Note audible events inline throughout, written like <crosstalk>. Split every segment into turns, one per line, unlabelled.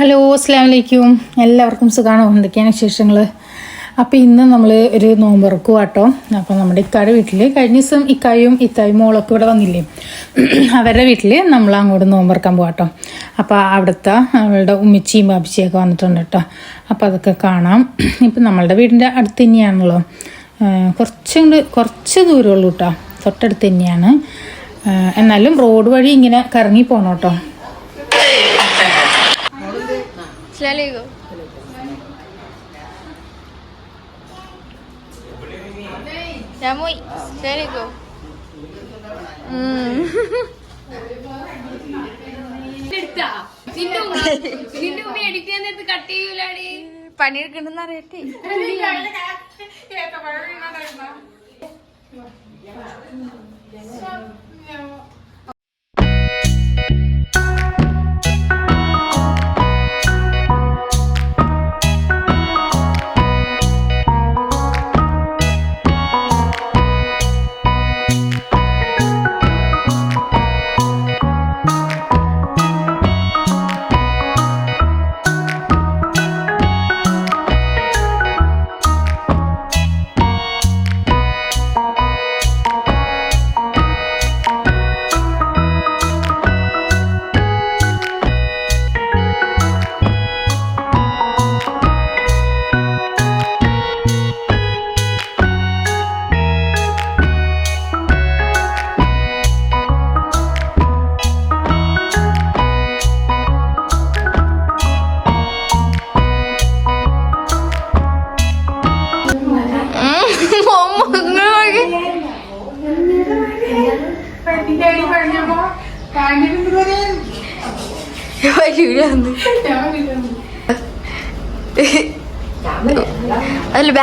Hello അസ്സാം വലൈക്കും എല്ലാവർക്കും സുഖമാണോ എന്തൊക്കെയാണ് വിശേഷങ്ങൾ അപ്പോൾ ഇന്ന് നമ്മൾ ഒരു നോമ്പുറക്കും കേട്ടോ അപ്പോൾ നമ്മുടെ ഇക്കാടെ വീട്ടിൽ കഴിഞ്ഞ ദിവസം ഇക്കായും ഇത്തായും മോളൊക്കെ ഇവിടെ വന്നില്ലേ? അവരുടെ വീട്ടിൽ നമ്മൾ അങ്ങോട്ട് നോമ്പുറക്കാൻ പോകാട്ടോ അപ്പോൾ അവിടുത്തെ അവളുടെ ഉമ്മിച്ചിയും ബാബിച്ചിയൊക്കെ വന്നിട്ടുണ്ട് കേട്ടോ അപ്പോൾ അതൊക്കെ കാണാം. ഇപ്പം നമ്മളുടെ വീടിന്റെ അടുത്ത് തന്നെയാണല്ലോ. കുറച്ചുകൊണ്ട് കുറച്ച് ദൂരമുള്ളൂ കേട്ടോ തൊട്ടടുത്ത് തന്നെയാണ്. എന്നാലും റോഡ് വഴി ഇങ്ങനെ കറങ്ങി പോകണം കേട്ടോ
നേരത്ത് കട്ട് ചെയ്യൂലാടി
പണിയെടുക്കണ്ടെന്ന് അറിയട്ടെ അല്ല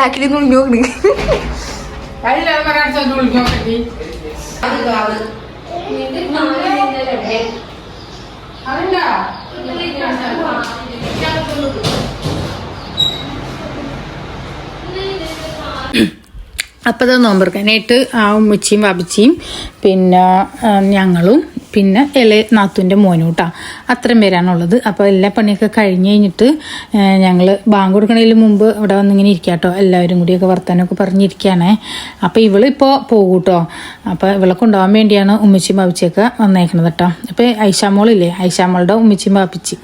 ബാക്കിൽ നിന്ന് ഉള്ളി നോക്കണേ
അപ്പോൾ അത് നോമ്പെടുക്കാനായിട്ട് ആ ഉമ്മച്ചിയും ബാബിച്ചിയും പിന്നെ ഞങ്ങളും പിന്നെ ഇളയ നാത്തുവിന്റെ മോനും കേട്ടോ അത്രയും പേരാണുള്ളത്. അപ്പോൾ എല്ലാ പണിയൊക്കെ കഴിഞ്ഞ് കഴിഞ്ഞിട്ട് ഞങ്ങൾ ബാങ്ക് കൊടുക്കണതിന് മുമ്പ് ഇവിടെ വന്നിങ്ങനെ ഇരിക്കുക കേട്ടോ എല്ലാവരും കൂടിയൊക്കെ വർത്താനമൊക്കെ പറഞ്ഞിരിക്കുകയാണേ അപ്പോൾ ഇവളിപ്പോൾ പോകും കേട്ടോ അപ്പോൾ ഇവളെ കൊണ്ടുപോകാൻ വേണ്ടിയാണ് ഉമ്മച്ചിയും ബാപ്പിച്ചിയൊക്കെ വന്നേക്കുന്നത് കേട്ടോ അപ്പോൾ ഐഷാമോളില്ലേ ഐഷാമോളുടെ ഉമ്മച്ചിയും ബാപ്പിച്ചി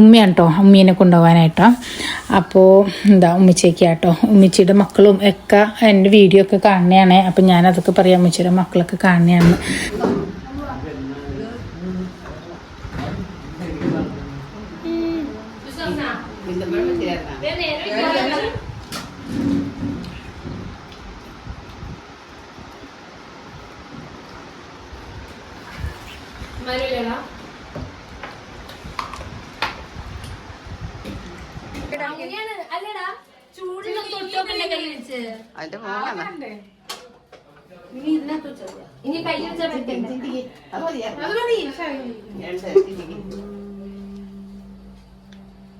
ഉമ്മയാണ് കേട്ടോ ഉമ്മീനെ കൊണ്ടുപോകാനായിട്ടോ. അപ്പോൾ എന്താ ഉമ്മച്ചിയൊക്കെ കേട്ടോ ഉമ്മച്ചിയുടെ മക്കളും ഒക്കെ എന്റെ വീഡിയോ ഒക്കെ കാണുന്നതാണേ. അപ്പം ഞാനതൊക്കെ പറയാം ഉമ്മച്ചിയുടെ മക്കളൊക്കെ കാണുന്നതാണ്
അങ്ങനെയാണ്. അല്ലടാ ചൂടുള്ള തൊട്ടോക്കല്ലേ കൈ വെച്ച്.
അതിന്റെ മോളാണ്.
ഇനി ഇതിനകത്ത് വെച്ചോ ഇനി കൈ വെച്ചാൽ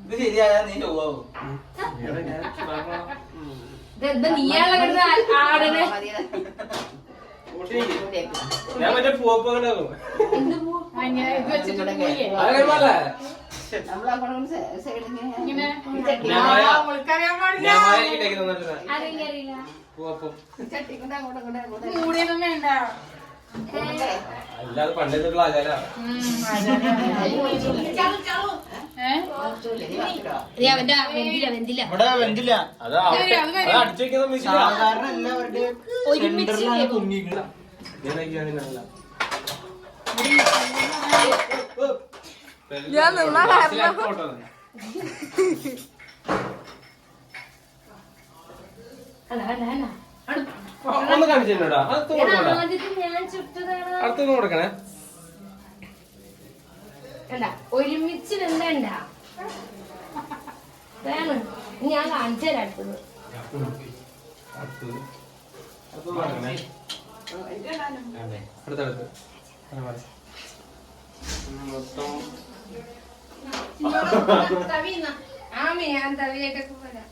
ഇത് ശരിയായാ നീ ചൊവ്വാവും?
നീയാളെ കിടന്ന് ആടനെ?
ഞാൻ മറ്റേ പൂവപ്പങ്ങനെ
എന്ത് പോ?
അതൊക്കെ പോലെ ഞാൻ ഇട്ടേക്ക് തന്നിട്ടില്ല
അറിയില്ല അറിയില്ല
പൂവപ്പം. അല്ലാതെ പണ്ടേക്കുള്ള ആചാരാ അടിച്ചു വെക്കുന്ന മിസ്സില്ല
സാധാരണ എല്ലാവരുടെയും സെന്ററിലാണ് പൊങ്ങിക്കുന്നത്
ഞാൻ നിന്നാ
അല്ല അല്ല അല്ല.
ഒന്ന് കൊടുക്കണ്ട.
ചുട്ടതാണ്.
അടുത്തൊന്ന് കൊടുക്കണേ.
ഒരുമിച്ച് നിന്നണ്ട. വേണം. ഞാൻ കാണിച്ചു തരാം അടുത്തത്.
അടുത്തടുത്ത്. മൊത്തം.
ആമേ ഞാൻ തവിയൊക്കെ പോരാ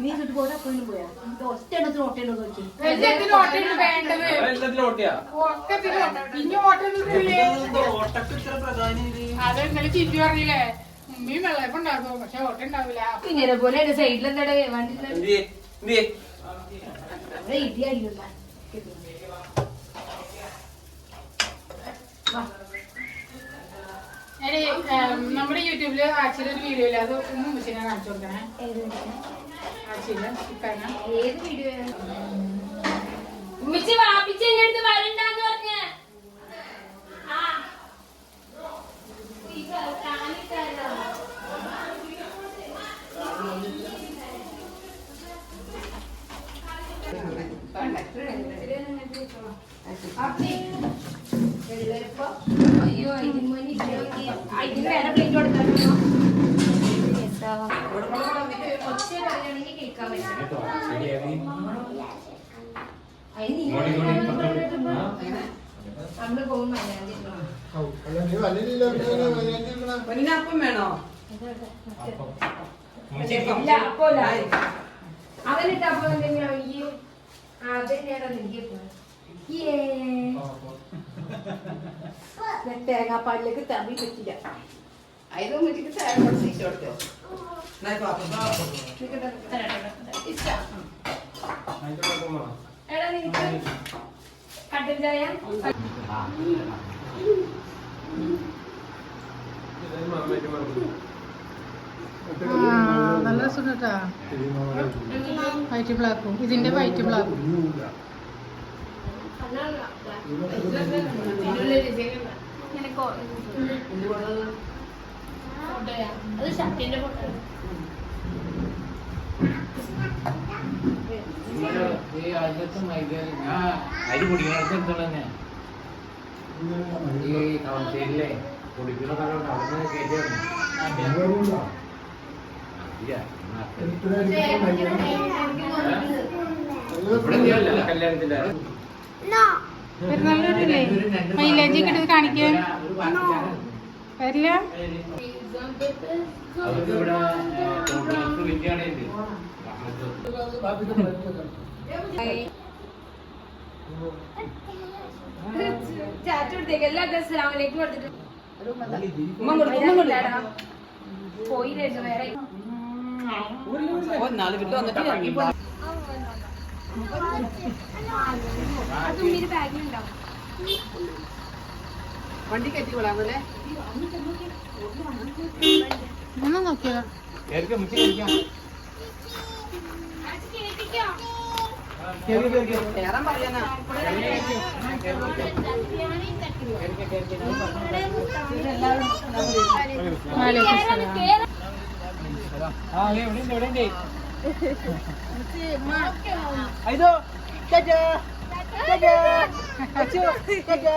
നീ പോരാ പോയിന് പോയാ ഒറ്റ എണ്ണത്തിന് എണ്ണ നോക്കി ഇങ്ങനെ പോലെ സൈഡിൽ എന്താ വണ്ടി ഇടി
ഏം, നമ്മുടെ യൂട്യൂബിൽ ആച്ചിയുടെ ഒരു വീഡിയോ ഇല്ല? അത് ഒന്ന് മുച്ചിനെ കാണിച്ചു കൊടുക്കണേ. ആച്ചിയുടെ ഇപ്പന്നെ
ഏത് വീഡിയോ ഉമ്മിച്ച് വാപ്പിച്ച് എന്റെ അടുത്ത് വരണ്ടാന്ന് പറഞ്ഞ. അയ്യോ
അപ്പം വേണോ
ഇല്ല അപ്പോ അവനിട്ട് അപ്പൊ എന്തെങ്കിലും ഈ അതന്നെയാണ് എനിക്ക് തേങ്ങാപ്പാലിലേക്ക് തവി പറ്റില്ല. എടാ നിനക്ക് കട്ടൻ ചായ?
നല്ല രസം കേട്ടാ. വൈറ്റ് ബ്ലാക്കും ഇതിന്റെ വൈറ്റ് ബ്ലാക്കും
അത് ഷർട്ടിന്റെ ഫോട്ടോ
ഈ ആദ്യത്തെ മൈതാൻ ഞാൻ അരി കുടിക്കണത്തെ എടുത്തോളന്നെ ഈ കൗൺസിലിലെ കുടിക്കുന്ന കടം അവിടെ കയറ്റി വന്നു ഇവിടെ ഇല്ലല്ലോ
പെരുന്നാളില്ലേ മൈലേജ് എടുത്ത് കാണിക്കാൻ. വരില്ല.
അവർക്ക് നാല് തൊഴിലുറപ്പ് വിദ്യാലയുണ്ട്
ചാറ്റ് കൊടുത്തേക്ക് എല്ലാ അസ്സലാമലൈക്കും കൊടുത്തിട്ട് ഉമ്മ കൊടുക്കും,
കേറിക്കോ മുക്കി കേറിക്കോ കേറി കേറിക്കോ ആ എവിടെ ഉണ്ട് എവിടെ ഉണ്ട് അയ്യോ ചാച്ചാ ചാച്ചാ അച്ചു ചാച്ചാ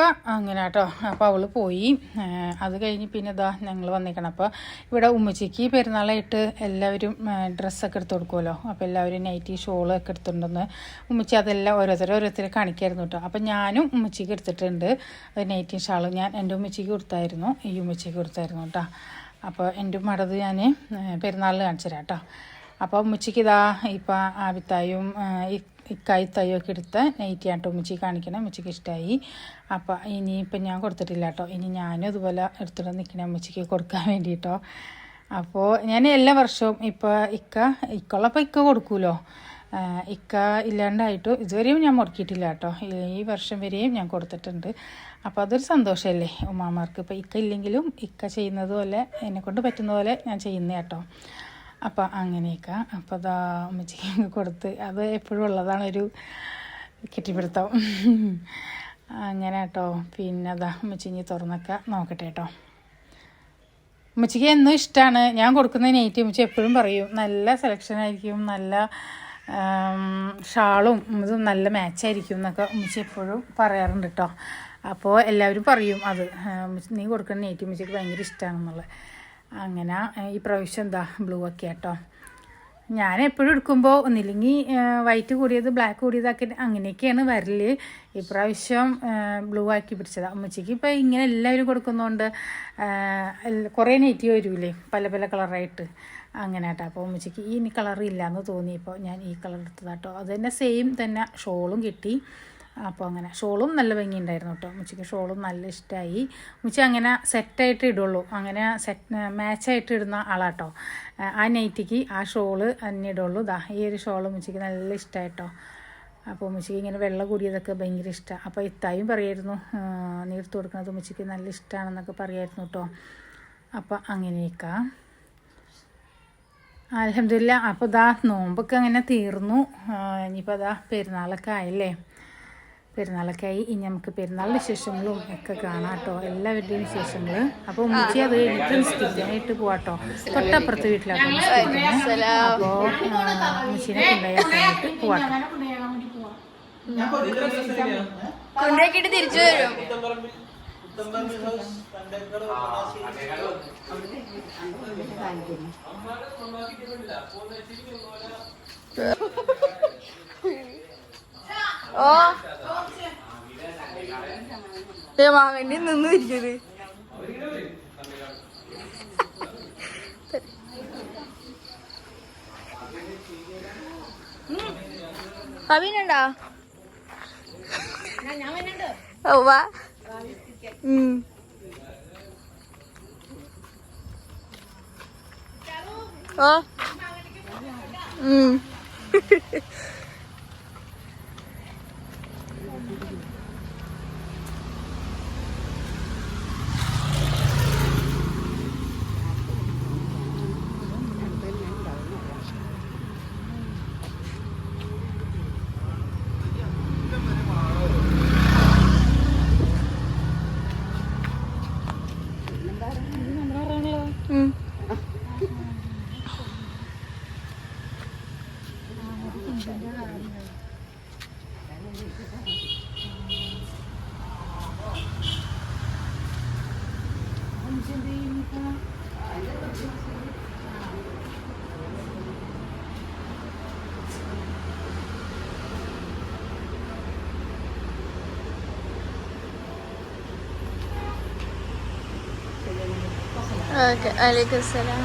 അപ്പം അങ്ങനെ കേട്ടോ അപ്പോൾ അവൾ പോയി. അത് കഴിഞ്ഞ് പിന്നെ ഇതാ ഞങ്ങൾ വന്നിരിക്കണം അപ്പോൾ ഇവിടെ ഉമ്മച്ചിക്ക് പെരുന്നാളായിട്ട് എല്ലാവരും ഡ്രസ്സൊക്കെ എടുത്ത് കൊടുക്കുമല്ലോ അപ്പോൾ എല്ലാവരും നൈറ്റി ഷോളൊക്കെ എടുത്തിട്ടുണ്ടെന്ന് ഉമ്മച്ചി അതെല്ലാം ഓരോരുത്തരും ഓരോരുത്തരെ കാണിക്കായിരുന്നു കേട്ടോ അപ്പോൾ ഞാനും ഉമ്മച്ചിക്ക് എടുത്തിട്ടുണ്ട്. അത് നൈറ്റി ഷാളും ഞാൻ എന്റെ ഉമ്മച്ചിക്ക് കൊടുത്തായിരുന്നു. ഈ ഉമ്മച്ചിക്ക് കൊടുത്തായിരുന്നു കേട്ടോ അപ്പോൾ എന്റെ ഉമ്മടത് ഞാൻ പെരുന്നാളിൽ കാണിച്ചു തരാം കേട്ടോ അപ്പോൾ ഉമ്മച്ചിക്ക് ഇതാ ഇപ്പം ആവിത്തായും ഇക്കായി തയ്യൊക്കെ എടുത്ത് നൈറ്റിയാട്ടോ ഉമ്മച്ചി കാണിക്കണം. ഉമ്മച്ചിക്ക് ഇഷ്ടമായി അപ്പോൾ ഇപ്പം ഞാൻ കൊടുത്തിട്ടില്ല കേട്ടോ. ഇനി ഞാനും അതുപോലെ എടുത്തിട്ട് നിൽക്കണേ ഉമ്മച്ചിക്ക് കൊടുക്കാൻ വേണ്ടിയിട്ടോ അപ്പോൾ ഞാൻ എല്ലാ വർഷവും ഇപ്പോൾ ഇക്ക ഇക്കുള്ളപ്പോൾ ഇക്ക കൊടുക്കുമല്ലോ ഇക്ക ഇല്ലാണ്ടായിട്ടും ഇതുവരെയും ഞാൻ മുടക്കിയിട്ടില്ല കേട്ടോ. ഈ വർഷം വരെയും ഞാൻ കൊടുത്തിട്ടുണ്ട്. അപ്പോൾ അതൊരു സന്തോഷമല്ലേ ഉമ്മാമാർക്ക്. ഇപ്പോൾ ഇക്ക ഇല്ലെങ്കിലും ഇക്ക ചെയ്യുന്നത് പോലെ എന്നെക്കൊണ്ട് പറ്റുന്ന പോലെ ഞാൻ ചെയ്യുന്നത് കേട്ടോ. അപ്പോൾ അങ്ങനെയൊക്കെ. അപ്പോൾ അതാ അമ്മച്ചിക്ക് കൊടുത്ത് അത് എപ്പോഴും ഉള്ളതാണ് ഒരു കെട്ടിപ്പിടുത്തം. അങ്ങനെ കേട്ടോ പിന്നെ അതാ ഉമ്മച്ചിങ്ങി തുറന്നൊക്കെ നോക്കട്ടെ കേട്ടോ ഉമ്മച്ചിക്ക് എന്നും ഇഷ്ടമാണ് ഞാൻ കൊടുക്കുന്ന നെയ്റ്റ് ഉമ്മച്ചി എപ്പോഴും പറയും നല്ല സെലക്ഷൻ ആയിരിക്കും നല്ല ഷാളും ഇതും നല്ല മാച്ചായിരിക്കും എന്നൊക്കെ ഉമ്മച്ചി എപ്പോഴും പറയാറുണ്ട് കേട്ടോ അപ്പോൾ എല്ലാവരും പറയും അത്. നീ കൊടുക്കുന്ന നെയ്റ്റ് ഉമ്മച്ചിക്ക് ഭയങ്കര ഇഷ്ടമാണെന്നുള്ളത് അങ്ങനെ ഈ പ്രാവശ്യം എന്താ ബ്ലൂ ഒക്കെ കേട്ടോ ഞാൻ എപ്പോഴും എടുക്കുമ്പോൾ ഒന്നില്ലെങ്കിൽ വൈറ്റ് കൂടിയത് ബ്ലാക്ക് കൂടിയതാക്കി അങ്ങനെയൊക്കെയാണ് വരൽ. ഇപ്രാവശ്യം ബ്ലൂ ആക്കി പിടിച്ചത്. അമ്മച്ചിക്ക് ഇപ്പോൾ ഇങ്ങനെ എല്ലാവരും കൊടുക്കുന്നതുകൊണ്ട് കുറേ നെറ്റി വരൂലേ പല പല കളറായിട്ട് അങ്ങനെ കേട്ടോ അപ്പോൾ അമ്മച്ചിക്ക് ഈ കളർ ഇല്ലയെന്ന് തോന്നിയപ്പോൾ ഞാൻ ഈ കളർ എടുത്തതാട്ടോ. അത് തന്നെ സെയിം തന്നെ ഷോളും കിട്ടി. അപ്പോൾ അങ്ങനെ. ഷോളും നല്ല ഭംഗിയുണ്ടായിരുന്നു കേട്ടോ ഉച്ചയ്ക്ക് ഷോളും നല്ല ഇഷ്ടമായി ഉച്ച അങ്ങനെ സെറ്റായിട്ട് ഇടുള്ളൂ. അങ്ങനെ സെറ്റ് മാച്ചായിട്ട് ഇടുന്ന ആളാട്ടോ. ആ നൈറ്റിക്ക് ആ ഷോൾ തന്നെ ഇടുള്ളൂ. ദാ ഈ ഒരു ഷോളും ഉച്ചയ്ക്ക് നല്ല ഇഷ്ടമായിട്ടോ അപ്പോൾ ഉമ്മച്ചിക്ക് ഇങ്ങനെ വെള്ളം കൂടിയതൊക്കെ ഭയങ്കര ഇഷ്ടമാണ് അപ്പോൾ ഇത്തായും പറയായിരുന്നു നീർത്ത് കൊടുക്കുന്നത് ഉമ്മച്ചിക്ക് നല്ല ഇഷ്ടമാണെന്നൊക്കെ പറയായിരുന്നു കേട്ടോ അപ്പോൾ അങ്ങനെയൊക്കെ. അലഹമില്ല അപ്പോൾ ദാ നോമ്പൊക്കെ അങ്ങനെ തീർന്നു. ഇനിയിപ്പോൾ അതാ പെരുന്നാളൊക്കെ ആയല്ലേ. പെരുന്നാളൊക്കെ ആയി ഇനി നമുക്ക് പെരുന്നാളിന്റെ വിശേഷങ്ങളും ഒക്കെ കാണാം കേട്ടോ. എല്ലാവരുടെയും വിശേഷങ്ങൾ. അപ്പോൾ ഉമ്മച്ചി അത് കഴിഞ്ഞിട്ട് നിസ്കരിക്കാനായിട്ട് പോവാട്ടോ തൊട്ടപ്പുറത്ത് വീട്ടിലാണ് അപ്പോൾ ഉമ്മച്ചിനെ കൊണ്ടുപോയിട്ട് പോവാട്ടോ
കൊണ്ടുപോയിട്ട് തിരിച്ചു വരും. ഓ. മാവേണ്ടി നിന്ന് ഇരിക്കുന്നത് കവിനുണ്ടോ ഓ വാ. ഉം. ഓ. ഉം. <laughs> ഓക്കെ അലൈക്കും സലാം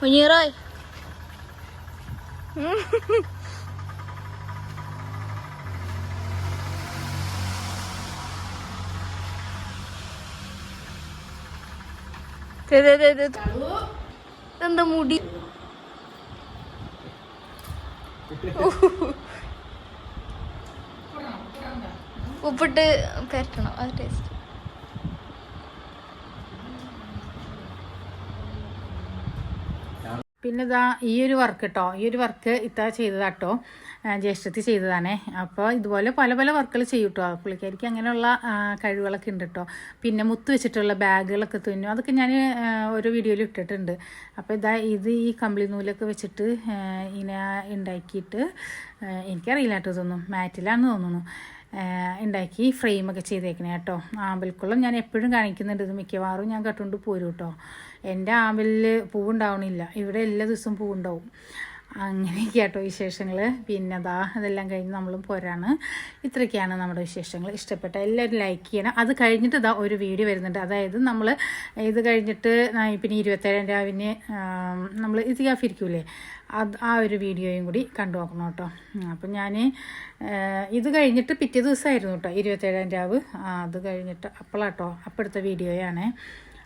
മുനീറായ് എന്താ മുടി ഉപ്പിട്ട് പരട്ടണം. അത് ടേസ്റ്റ്
പിന്നെ ഇതാ ഈ ഒരു വർക്ക് കേട്ടോ ഈ ഒരു വർക്ക് ഇത്ത ചെയ്തതാട്ടോ ജ്യേഷ്ഠത്തിൽ ജ്യേഷ്ഠത്തി ചെയ്തതാണേ. അപ്പോൾ ഇതുപോലെ പല പല വർക്കുകൾ ചെയ്യും കേട്ടോ പുള്ളിക്കാരിക്ക് അങ്ങനെയുള്ള കഴിവുകളൊക്കെ ഉണ്ട് കേട്ടോ പിന്നെ മുത്ത് വെച്ചിട്ടുള്ള ബാഗുകളൊക്കെ തുന്നും. അതൊക്കെ ഞാൻ ഒരു വീഡിയോയിൽ ഇട്ടിട്ടുണ്ട്. അപ്പോൾ ഇതാ ഇത് ഈ കമ്പിളി നൂലൊക്കെ വെച്ചിട്ട് ഇങ്ങനെ ഉണ്ടാക്കിയിട്ട് എനിക്കറിയില്ല കേട്ടോ ഇതൊന്നും. മാറ്റിലാണെന്ന് തോന്നുന്നു. ഉണ്ടാക്കി ഫ്രെയിമൊക്കെ ചെയ്തേക്കണേ കേട്ടോ. ആമ്പൽക്കുളം ഞാൻ എപ്പോഴും കാണിക്കുന്നുണ്ട് ഇത് മിക്കവാറും ഞാൻ കട്ടുകൊണ്ട് പോരും കേട്ടോ. എന്റെ ആമ്പലിൽ പൂവുണ്ടാവണില്ല. ഇവിടെ എല്ലാ ദിവസവും പൂവുണ്ടാവും. അങ്ങനെയൊക്കെ കേട്ടോ വിശേഷങ്ങൾ പിന്നെ അതാ അതെല്ലാം കഴിഞ്ഞ് നമ്മളും പോരാണ്. ഇത്രയൊക്കെയാണ് നമ്മുടെ വിശേഷങ്ങൾ ഇഷ്ടപ്പെട്ട എല്ലാവരും ലൈക്ക് ചെയ്യണം. അത് കഴിഞ്ഞിട്ട് ഇതാ ഒരു വീഡിയോ വരുന്നുണ്ട്. അതായത് നമ്മൾ ഇത് കഴിഞ്ഞിട്ട് പിന്നെ ഇരുപത്തേഴാം രാവിലെ നമ്മൾ ഇത് കാഫിരിക്കൂലേ അത് ആ ഒരു വീഡിയോയും കൂടി കണ്ടു നോക്കണം കേട്ടോ. അപ്പം ഞാൻ ഇത് കഴിഞ്ഞിട്ട് പിറ്റേ ദിവസമായിരുന്നു കേട്ടോ ഇരുപത്തേഴാം രാവ്. അത് കഴിഞ്ഞിട്ട് അപ്പോളാട്ടോ അപ്പോഴത്തെ വീഡിയോയാണ്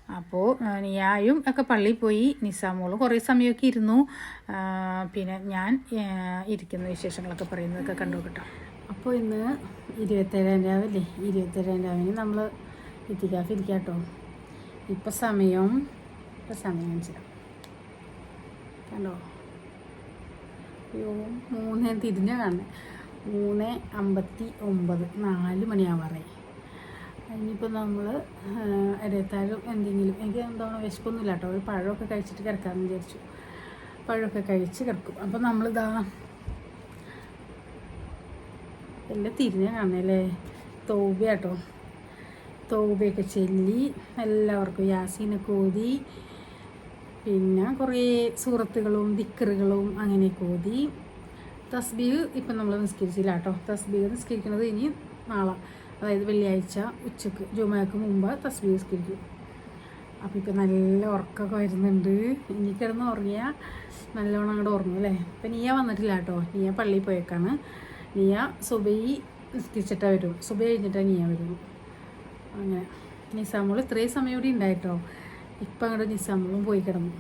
അപ്പോൾ നിയായും ഒക്കെ പള്ളിയിൽ പോയി. നിസാമോളും കുറേ സമയമൊക്കെ ഇരുന്നു. പിന്നെ ഞാൻ ഇരിക്കുന്ന വിശേഷങ്ങളൊക്കെ പറയുന്നതൊക്കെ കണ്ടു കേട്ടോ. അപ്പോൾ ഇന്ന് ഇരുപത്തേഴാം രാവിലെ ഇരുപത്തേഴാം രാവിലെ നമ്മൾ ഇത്തിക്കാഫ് ഇരിക്കാം കേട്ടോ ഇപ്പം സമയം ഇപ്പം സമയം കാണിച്ചു കണ്ടോ? അയ്യോ മൂന്ന് തിരിഞ്ഞ കാണുന്നത് മൂന്ന് അമ്പത്തി ഒമ്പത് നാല് മണിയാവാറായി. ഇനിയിപ്പോൾ നമ്മൾ ഇടയത്താഴും എന്തെങ്കിലും എനിക്ക് എന്താണ് വിശപ്പൊന്നുമില്ല കേട്ടോ ഒരു പഴമൊക്കെ കഴിച്ചിട്ട് കിടക്കാമെന്ന് വിചാരിച്ചു. പഴമൊക്കെ കഴിച്ച് കിടക്കും. അപ്പോൾ നമ്മളിതാ എല്ലാം തിരിഞ്ഞ കാണുന്നല്ലേ തോബ കേട്ടോ തോബയൊക്കെ ചെല്ലി എല്ലാവർക്കും യാസീനൊക്കെ ഓതി പിന്നെ കുറേ സൂറത്തുകളും ദിക്കറുകളും അങ്ങനെ ഓതി തസ്ബീഹ് ഇപ്പം നമ്മൾ നിസ്കരിച്ചില്ല കേട്ടോ തസ്ബീഹ് നിസ്കരിക്കുന്നത് ഇനി നാളെ. അതായത് വെള്ളിയാഴ്ച ഉച്ചയ്ക്ക് ജുമയ്ക്ക് മുമ്പ് തസ്ബി നിസ്കരിക്കും. അപ്പോൾ ഇപ്പം നല്ല ഉറക്കമൊക്കെ വരുന്നുണ്ട്. ഇനി കിടന്ന് ഉറങ്ങിയാൽ നല്ലോണം അങ്ങോട്ട് ഉറങ്ങും അല്ലേ? ഇപ്പം നീയ വന്നിട്ടില്ല കേട്ടോ. നീയ പള്ളിയിൽ പോയേക്കാണ്. നീയ സുബൈ നിസ്കരിച്ചിട്ടാണ് വരും. സുബൈ കഴിഞ്ഞിട്ടാണ് നീയ വരും. അങ്ങനെ. നിസാമോൾ ഇത്രയും സമയം കൂടി ഉണ്ടായിട്ടോ ഇപ്പം അങ്ങോട്ട് നിസാമോളും പോയി കിടന്നു.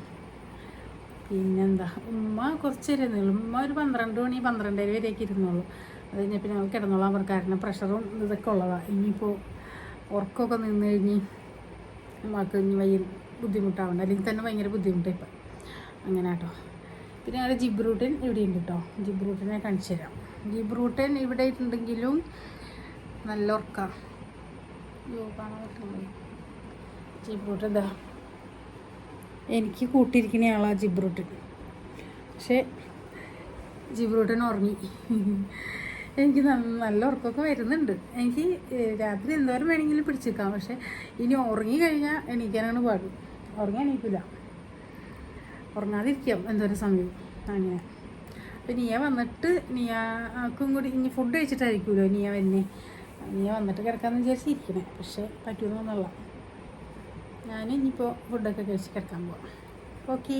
പിന്നെന്താ? ഉമ്മ കുറച്ച് ഇരുന്നുള്ളൂ ഉമ്മ ഒരു പന്ത്രണ്ട് മണി പന്ത്രണ്ടര വരെയൊക്കെ ഇരുന്നുള്ളൂ അത് കഴിഞ്ഞാൽ പിന്നെ അവൻ കിടന്നോളാൻ കാരണം പ്രഷറും ഇതൊക്കെ ഉള്ളതാണ് ഇനിയിപ്പോൾ ഉറക്കമൊക്കെ നിന്ന് കഴിഞ്ഞ് നമ്മൾക്ക് ഇനി വയ്യ ബുദ്ധിമുട്ടാവണ്ട. അല്ലെങ്കിൽ തന്നെ ഭയങ്കര ബുദ്ധിമുട്ടാണ് ഇപ്പം. അങ്ങനെ കേട്ടോ. പിന്നെ ഞങ്ങളുടെ ജിബ്രൂട്ടൻ ഇവിടെ ഉണ്ട് കേട്ടോ. ജിബ്രൂട്ടനെ കാണിച്ചു തരാം. ജിബ്രൂട്ടൻ ഇവിടെ ഉണ്ടെങ്കിലും നല്ല ഉറക്കാണ് കാണാൻ പറ്റുന്നില്ല. ജിബ്രൂട്ടൻ എന്താ എനിക്ക് കൂട്ടിയിരിക്കുന്ന ആളാണ് ജിബ്രൂട്ടൻ. പക്ഷേ ജിബ്രൂട്ടൻ ഉറങ്ങി. എനിക്ക് നല്ല ഉറക്കമൊക്കെ വരുന്നുണ്ട്. എനിക്ക് രാത്രി എന്തോരം വേണമെങ്കിലും പിടിച്ചേക്കാം. പക്ഷേ ഇനി ഉറങ്ങി കഴിഞ്ഞാൽ എണീക്കാനാണ് പാട്. ഉറങ്ങാൻ എണീക്കില്ല ഉറങ്ങാതിരിക്കാം എന്തോരം സമയം. അങ്ങനെ. അപ്പം നീയ വന്നിട്ട് നീയാക്കും കൂടി ഇനി ഫുഡ് കഴിച്ചിട്ടായിരിക്കുമല്ലോ നീയ വന്നെ നീയ വന്നിട്ട് കിടക്കാമെന്ന് വിചാരിച്ചിരിക്കണേ പക്ഷേ പറ്റുമെന്നുള്ള ഞാൻ ഇനിയിപ്പോൾ ഫുഡൊക്കെ കഴിച്ച് കിടക്കാൻ പോവാം. ഓക്കേ.